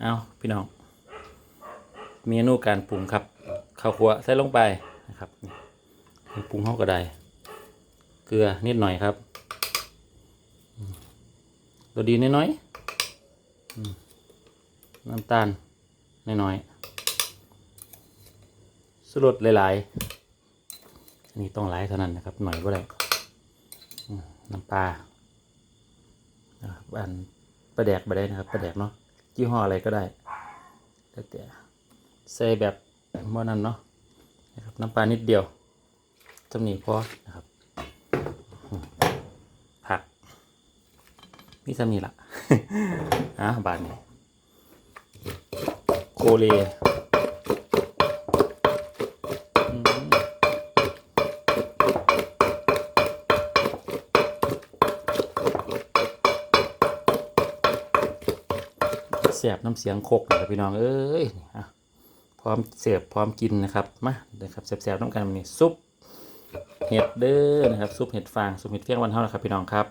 เอาพี่น้อง เมนูการปรุงครับข้าวคั่วใส่ลงไปนะครับปรุงเข้าก็ได้ เกลือนิดหน่อยครับ ตัวดีน้อยๆอืมน้ำตาลน้อยๆสุรสหลายๆอันนี้ต้องหลายเท่านั้นนะครับ หน่อยก็ได้น้ำปลาบอันปลาแดกไปได้นะครับปลาแดกเนาะ ยี่ห้ออะไรก็ได้แล้วแต่ใส่แบบเมื่อนั้นเนาะนะครับน้ำปลานิดเดียวจำนี้พอนะครับ ผักนี่จำนี้ละอะบานนี้โคเล เสียบน้ำเสียงโคกนะครับพี่น้องเอ้ยพร้อมเสียบพร้อมกินนะครับมาเลยครับเสียบๆน้ำกันนี่ซุปเห็ดเด้อนะครับซุปเห็ดฟางซุปเห็ดเฟี้ยงวันเท่านะครับพี่น้องครับ